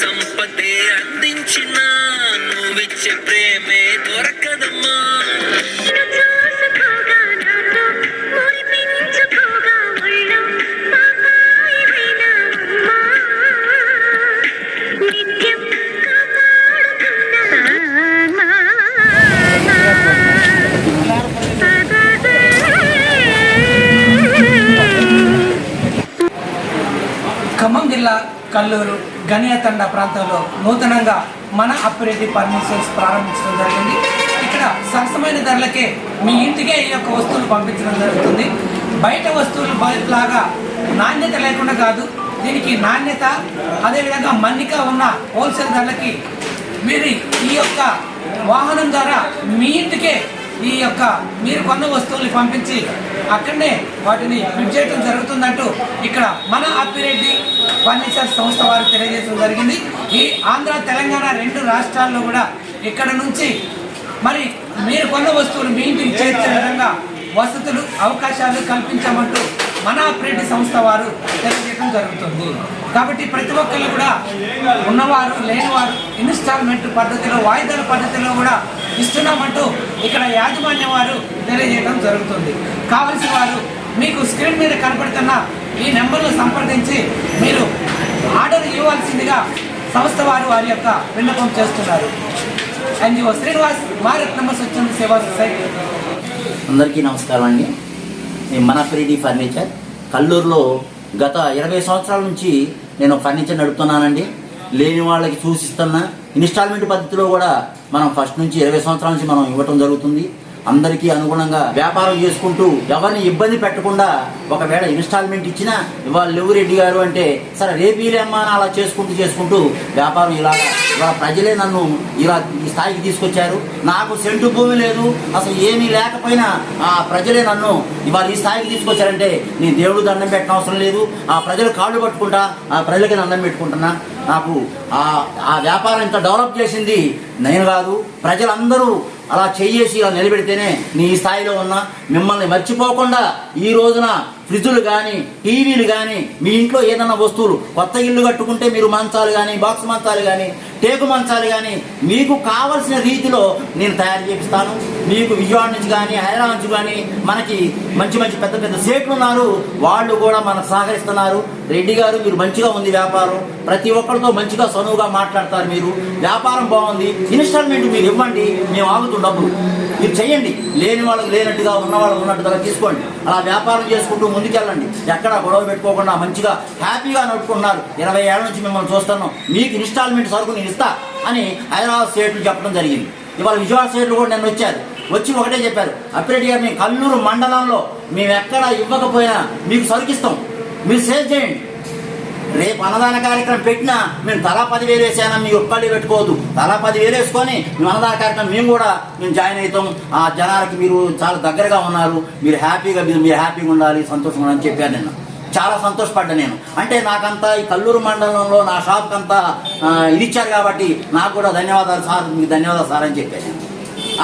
సంపదే అందించిన కల్లూరు గనియతండ ప్రాంతంలో నూతనంగా మన అప్పిరెడ్డి పర్మిషన్స్ ప్రారంభించడం జరిగింది. ఇక్కడ సరసమైన ధరలకే మీ ఇంటికే ఈ యొక్క వస్తువులు పంపించడం జరుగుతుంది. బయట వస్తువులు బ- లాగా నాణ్యత లేకుండా కాదు దీనికి నాణ్యత అదేవిధంగా మన్నిక ఉన్న హోల్సేల్ ధరలకి మీరు ఈ యొక్క వాహనం ద్వారా మీ ఇంటికే ఈ యొక్క మీరు కొన్న వస్తువుల్ని పంపించి అక్కడనే వాటిని ఫిట్ చేయడం జరుగుతుందంటూ ఇక్కడ మన అప్పిరెడ్డి ఫర్నిచర్ సంస్థ వారు తెలియజేయడం జరిగింది. ఈ ఆంధ్ర తెలంగాణ రెండు రాష్ట్రాల్లో కూడా ఇక్కడ నుంచి మరి మీరు కొన్న వస్తువులు మీ ఇంటికి చేర్చే విధంగా వసతులు అవకాశాలు కల్పించామంటూ మన అప్రెడ్డి సంస్థ వారు తెలియజేయడం జరుగుతుంది. కాబట్టి ప్రతి ఒక్కళ్ళు కూడా ఉన్నవారు లేనివారు ఇన్స్టాల్మెంట్ పద్ధతిలో వాయిదాల పద్ధతిలో కూడా ఇస్తున్నామంటూ ఇక్కడ యాజమాన్యం వారు తెలియజేయడం జరుగుతుంది. కావలసిన వారు మీకు స్క్రీన్ మీద కనపడుతున్న ఈ నెంబర్ను సంప్రదించి మీరు ఆర్డర్ ఇవ్వాల్సిందిగా సంస్థ వారు వారి యొక్క విన్నపం చేస్తున్నారు. ఎన్జిఓ శ్రీనివాస్ భారత్ నంబర్ స్వచ్ఛంద సేవా సొసైటీ. అందరికీ నమస్కారం అండి. నేను మన ఫ్రీడీ ఫర్నిచర్. కల్లూరులో గత ఇరవై సంవత్సరాల నుంచి నేను ఫర్నిచర్ నడుపుతున్నానండి. లేని వాళ్ళకి చూసిస్తున్నా ఇన్స్టాల్మెంట్ పద్ధతిలో కూడా మనం ఫస్ట్ నుంచి ఇరవై సంవత్సరాల నుంచి మనం ఇవ్వటం జరుగుతుంది. అందరికీ అనుగుణంగా వ్యాపారం చేసుకుంటూ ఎవరిని ఇబ్బంది పెట్టకుండా ఒకవేళ ఇన్స్టాల్మెంట్ ఇచ్చినా ఇవాళ లేవు రెడ్డి గారు అంటే సరే రేపీలేమ్మా అని అలా చేసుకుంటూ చేసుకుంటూ వ్యాపారం ఇలాగా ఇలా ప్రజలే నన్ను ఇలా ఈ స్థాయికి తీసుకొచ్చారు. నాకు సెంటు భూమి లేదు. అసలు ఏమీ లేకపోయినా ఆ ప్రజలే నన్ను ఇవాళ ఈ స్థాయికి తీసుకొచ్చారంటే నీ దేవుడు దండం పెట్టిన అవసరం లేదు. ఆ ప్రజలు కాళ్ళు పట్టుకుంటా ఆ ప్రజలకి దండం పెట్టుకుంటున్నా. నాకు ఆ ఆ వ్యాపారం ఇంత డెవలప్ చేసింది నేను కాదు. ప్రజలందరూ అలా చేయేసి ఇలా నిలబెడితేనే నీ ఈ స్థాయిలో ఉన్న. మిమ్మల్ని మర్చిపోకుండా ఈ రోజున ఫ్రిడ్జులు కానీ టీవీలు కానీ మీ ఇంట్లో ఏదైనా వస్తువులు కొత్త ఇల్లు కట్టుకుంటే మీరు మంచాలు కానీ బాక్స్ మంచాలు కానీ టేకు మంచాలు కానీ మీకు కావలసిన రీతిలో నేను తయారు చేపిస్తాను. మీకు విజయవాడ నుంచి కానీ హైదరాబాద్ నుంచి కానీ మనకి మంచి మంచి పెద్ద పెద్ద సేట్లు ఉన్నారు. వాళ్ళు కూడా మనకు సహకరిస్తున్నారు. రెడ్డి గారు మీరు మంచిగా ఉంది వ్యాపారం. ప్రతి ఒక్కరితో మంచిగా సనువుగా మాట్లాడతారు మీరు. వ్యాపారం బాగుంది. ఇన్స్టాల్మెంట్ మీరు ఇవ్వండి. మేము ఆగుతాం డబ్బులు. మీరు చేయండి లేని వాళ్ళకి లేనట్టుగా ఉన్న వాళ్ళకి ఉన్నట్టుగా తీసుకోండి. అలా వ్యాపారం చేసుకుంటూ ముందుకెళ్ళండి. ఎక్కడ గొడవ పెట్టుకోకుండా మంచిగా హ్యాపీగా నడుపుకుంటున్నారు. ఇరవై ఏళ్ళ నుంచి మిమ్మల్ని చూస్తున్నాం. మీకు ఇన్స్టాల్మెంట్ సరుకు నేను ఇస్తా అని హైదరాబాద్ స్టేట్లు చెప్పడం జరిగింది. ఇవాళ విజయవాడ స్టేట్లు కూడా నేను వచ్చారు. వచ్చి ఒకటే చెప్పారు. అప్పిరెడ్డి గారు కల్లూరు మండలంలో మేము ఎక్కడ ఇవ్వకపోయినా మీకు సరుకిస్తాం మీరు సేల్ చేయండి. రేపు అన్నదాన కార్యక్రమం పెట్టినా మేము తలా పదివేలు వేసానా మీ ఒక్కళ్ళు పెట్టుకోవద్దు. తలా పదివేలు వేసుకొని మేము అన్నదాన కార్యక్రమం మేము కూడా మేము జాయిన్ అవుతాం. ఆ జనాలకి మీరు చాలా దగ్గరగా ఉన్నారు. మీరు హ్యాపీగా మీరు మీరు హ్యాపీగా ఉండాలి సంతోషంగా అని చెప్పాను నేను చాలా సంతోషపడ్డా నేను. అంటే నాకంతా ఈ కల్లూరు మండలంలో నా షాప్కి అంతా ఇది ఇచ్చారు కాబట్టి నాకు కూడా ధన్యవాదాలు సార్ మీకు ధన్యవాదాలు సార్ అని చెప్పాను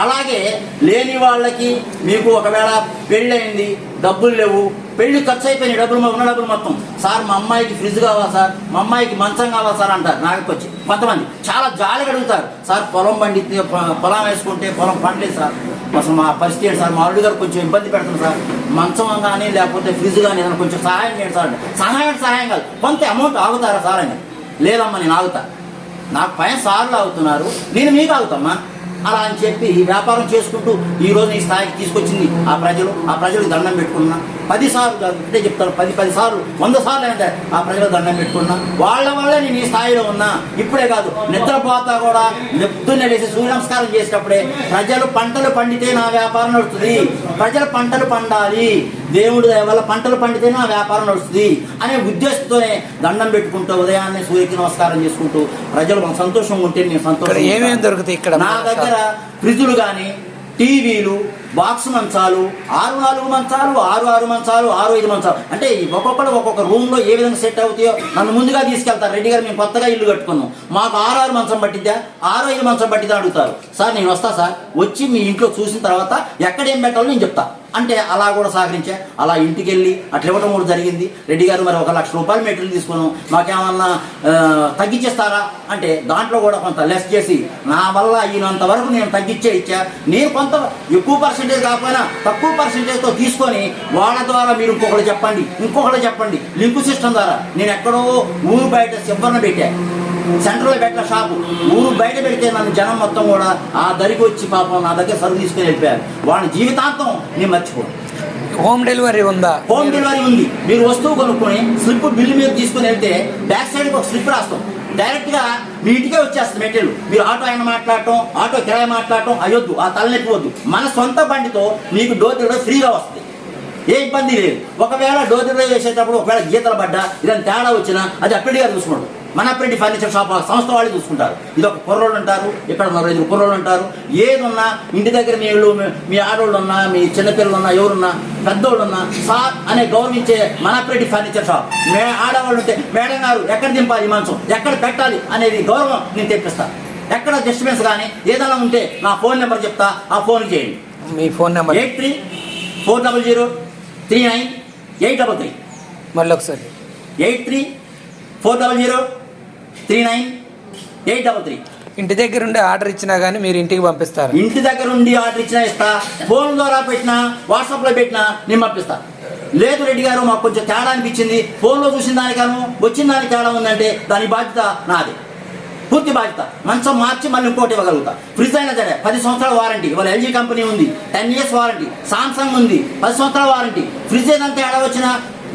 అలాగే లేని వాళ్ళకి మీకు ఒకవేళ పెళ్ళయింది డబ్బులు లేవు పెళ్ళి ఖర్చు అయిపోయినాయి డబ్బులు ఉన్న డబ్బులు మొత్తం. సార్ మా అమ్మాయికి ఫ్రిడ్జ్ కావాలా సార్? మా అమ్మాయికి మంచం కావాలా సార్ అంటారు నాకు వచ్చి కొంతమంది. చాలా జాలిగా అడుగుతారు సార్ పొలం పండితే పొ- పొలం వేసుకుంటే పొలం పండలేదు సార్. అసలు మా పరిస్థితి ఏంటి సార్? మా అల్లుడు గారు కొంచెం ఇబ్బంది పెడుతుంది సార్. మంచం కానీ లేకపోతే ఫ్రిడ్జ్ కానీ ఏదైనా కొంచెం సహాయం చేయండి సార్ అంటే. సహాయం సహాయం కాదు. కొంత అమౌంట్ ఆగుతారా సార్ అని. లేదమ్మా నేను ఆగుతా. నాకు పైన సార్లు ఆగుతున్నారు. నేను మీకు ఆగుతామ్మా. అలా అని చెప్పి ఈ వ్యాపారం చేసుకుంటూ ఈరోజు ఈ స్థాయికి తీసుకొచ్చింది ఆ ప్రజలు. ఆ ప్రజలకు దండం పెట్టుకున్నా. పది సార్లు కాదు, ఇదే చెప్తాను. పది పది సార్లు వంద సార్లు అంటే ఆ ప్రజలకు దండం పెట్టుకున్నా. వాళ్ళ వల్లే నేను ఈ స్థాయిలో ఉన్నా. ఇప్పుడే కాదు నిద్రపోతా కూడా నిద్దున్న లేచి సూర్య నమస్కారం చేసేటప్పుడే ప్రజలు పంటలు పండితే నా వ్యాపారం నడుస్తుంది. ప్రజలు పంటలు పండాలి. దేవుడి వల్ల పంటలు పండితే నా వ్యాపారం నడుస్తుంది అనే ఉద్దేశంతోనే దండం పెట్టుకుంటూ ఉదయాన్నే సూర్యకి నమస్కారం చేసుకుంటూ ప్రజలు సంతోషంగా ఉంటే నేను సంతోషం ఏమేమి దొరుకుతాయి ఇక్కడ నా దగ్గర ఫ్రిడ్జులు కానీ టీవీలు బాక్స్ మంచాలు ఆరు నాలుగు మంచాలు ఆరు ఆరు మంచాలు ఆరు ఐదు మంచాలు. అంటే ఒక్కొక్కరు ఒక్కొక్క రూమ్లో ఏ విధంగా సెట్ అవుతాయో నన్ను ముందుగా తీసుకెళ్తారు. రెడ్డి గారు మేము కొత్తగా ఇల్లు కట్టుకున్నాం. మాకు ఆరు ఆరు మంచం పట్టిద్దా? ఆరు ఐదు మంచం పట్టిద్దా అడుగుతారు. సార్ నేను వస్తా సార్. వచ్చి మీ ఇంట్లో చూసిన తర్వాత ఎక్కడ ఏం పెట్టాలో నేను చెప్తా. అంటే అలా కూడా సహకరించా. అలా ఇంటికి వెళ్ళి అట్లా ఇవ్వడం కూడా జరిగింది. రెడ్డి గారు మరి ఒక లక్ష రూపాయలు మెటీరియల్ తీసుకున్నాం మాకేమన్నా తగ్గించేస్తారా? అంటే దాంట్లో కూడా కొంత లెస్ చేసి నా వల్ల అయినంత వరకు నేను తగ్గించే ఇచ్చా. నేను కొంత ఎక్కువ పర్సెంటేజ్ కాకపోయినా తక్కువ పర్సెంటేజ్తో తీసుకొని వాళ్ళ ద్వారా మీరు ఇంకొకటి చెప్పండి. ఇంకొకటి చెప్పండి. లింకు సిస్టమ్ ద్వారా నేను ఎక్కడో ఊరు బయట చివరన పెట్టా. సెంటర్లో పెట్టిన షాపు. ఊరు బయట పెడితే నన్ను జనం మొత్తం కూడా ఆ దరికి వచ్చి పాపం నా దగ్గర సరుకు తీసుకుని వెళ్ళిపోయారు. వాళ్ళ జీవితాంతం నేను మర్చిపోను. హోమ్ డెలివరీ ఉందా? హోమ్ డెలివరీ ఉంది. మీరు వస్తువు కొనుక్కొని స్లిప్ బిల్లు మీద తీసుకుని వెళ్తే బ్యాక్ సైడ్ ఒక స్లిప్ రాస్తాం. డైరెక్ట్గా మీ ఇంటికే వచ్చేస్తుంది మెటీరియల్. మీరు ఆటో అయినా మాట్లాడటం ఆటో కిరాయి మాట్లాడటం అయ్యొద్దు. ఆ తలనొప్పి వద్దు. మన సొంత బండితో మీకు డోర్ డెలివరీ ఫ్రీగా వస్తుంది. ఏ ఇబ్బంది లేదు. ఒకవేళ డోర్ డెలివరీ చేసేటప్పుడు ఒకవేళ గీతలు పడ్డా ఇదని తేడా వచ్చినా అది అప్పటిగా చూసుకోండి మన అప్పటి ఫర్నిచర్ షాప్ సంస్థ వాళ్ళు చూసుకుంటారు. ఇది ఒక కుర్రోళ్ళు అంటారు ఇక్కడ ఉన్నారు ఐదుగురు కుర్రోళ్ళు అంటారు ఏది ఉన్నా ఇంటి దగ్గర మీ ఇళ్ళు మీ- ఆడవాళ్ళు ఉన్నా మీ చిన్నపిల్లలు ఉన్నా ఎవరున్నా పెద్దోళ్ళు ఉన్నా సార్ అనే గౌరవించే మన అప్పటి ఫర్నిచర్ షాప్. మే ఆడవాళ్ళు ఉంటే మేడం గారు ఎక్కడ దింపాలి ఈ మంచం ఎక్కడ పెట్టాలి? అనేది గౌరవం నేను తెప్పిస్తాను ఎక్కడ డిస్టర్బెన్స్ కానీ ఏదైనా ఉంటే నా ఫోన్ నెంబర్ చెప్తా ఆ ఫోన్ చేయండి. మీ phone number eight three four double zero three nine eight double three. మళ్ళీ ఒకసారి eight three four double zero three nine eight double three. ఇంటి దగ్గర ఉండి ఆర్డర్ ఇచ్చినా కానీ మీరు ఇంటికి పంపిస్తారు. ఇంటి దగ్గర ఉండి ఆర్డర్ ఇచ్చినా ఇస్తా ఫోన్ ద్వారా పెట్టినా వాట్సాప్లో పెట్టినా నేను పంపిస్తా. లేదు రెడ్డి గారు మాకు కొంచెం తేడా అనిపించింది. ఫోన్లో చూసిన దానికను వచ్చిన దానికి తేడా ఉందంటే దాని బాధ్యత నాది. పూర్తి బాధ్యత. మంచం మార్చి మళ్ళీ ఇంకోటి ఇవ్వగలుగుతా. ఫ్రిడ్జ్ అయినా సరే పది సంవత్సరాల వారంటీ. ఇవాళ ఎల్జీ కంపెనీ ఉంది. Ten years warranty. సామ్సంగ్ ఉంది. పది సంవత్సరాల వారంటీ. ఫ్రిడ్జ్ ఏదైనా తేడా వచ్చినా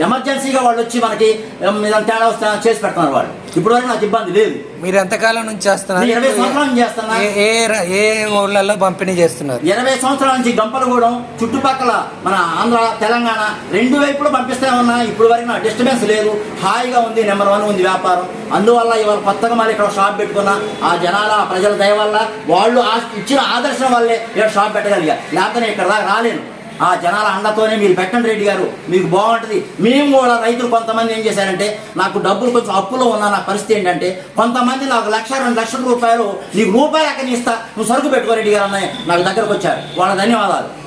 ఎమర్జెన్సీగా వాళ్ళు వచ్చి మనకి ఏదైనా తేడా వస్తున్నా చేసి పెడుతున్నారు వాళ్ళు. ఇప్పుడు వరకు నాకు ఇబ్బంది లేదు. మీరు ఎంతకాలం నుంచి చేస్తున్నారు? నేను ఇరవై సంవత్సరాల నుంచి చేస్తున్నా. ఏ- ఏ ఊళ్ళల్లో పంపిణీ చేస్తున్నారు? ఇరవై సంవత్సరాల నుంచి గంపలగూడెం చుట్టుపక్కల మన ఆంధ్ర తెలంగాణ రెండు వైపులు పంపిస్తే ఉన్నా. ఇప్పుడు వరకు నా డిస్టర్బెన్స్ లేదు. హాయిగా ఉంది నెంబర్ వన్ ఉంది వ్యాపారం. అందువల్ల ఇవాళ కొత్తగా మళ్ళీ ఇక్కడ షాప్ పెట్టుకున్నా. ఆ జనాల ఆ ప్రజల దయ వల్ల వాళ్ళు ఇచ్చిన ఆదర్శం వల్లే ఇక్కడ షాప్ పెట్టగలిగా. లేకపోతే ఇక్కడ దాకా రాలేను. ఆ జనాల అండతోనే మీరు పెట్టండి రెడ్డి గారు మీకు బాగుంటుంది. మేము కూడా రైతులు కొంతమంది ఏం చేశారంటే నాకు డబ్బులు కొంచెం అప్పులో ఉన్న నా పరిస్థితి ఏంటంటే కొంతమంది నాకు లక్ష రెండు లక్షల రూపాయలు నీకు రూపాయలు ఎక్కడ ఇస్తా నువ్వు సరుకు పెట్టుకో రెడ్డి గారు అన్నయ్య నాకు దగ్గరకు వచ్చారు. వాళ్ళ ధన్యవాదాలు.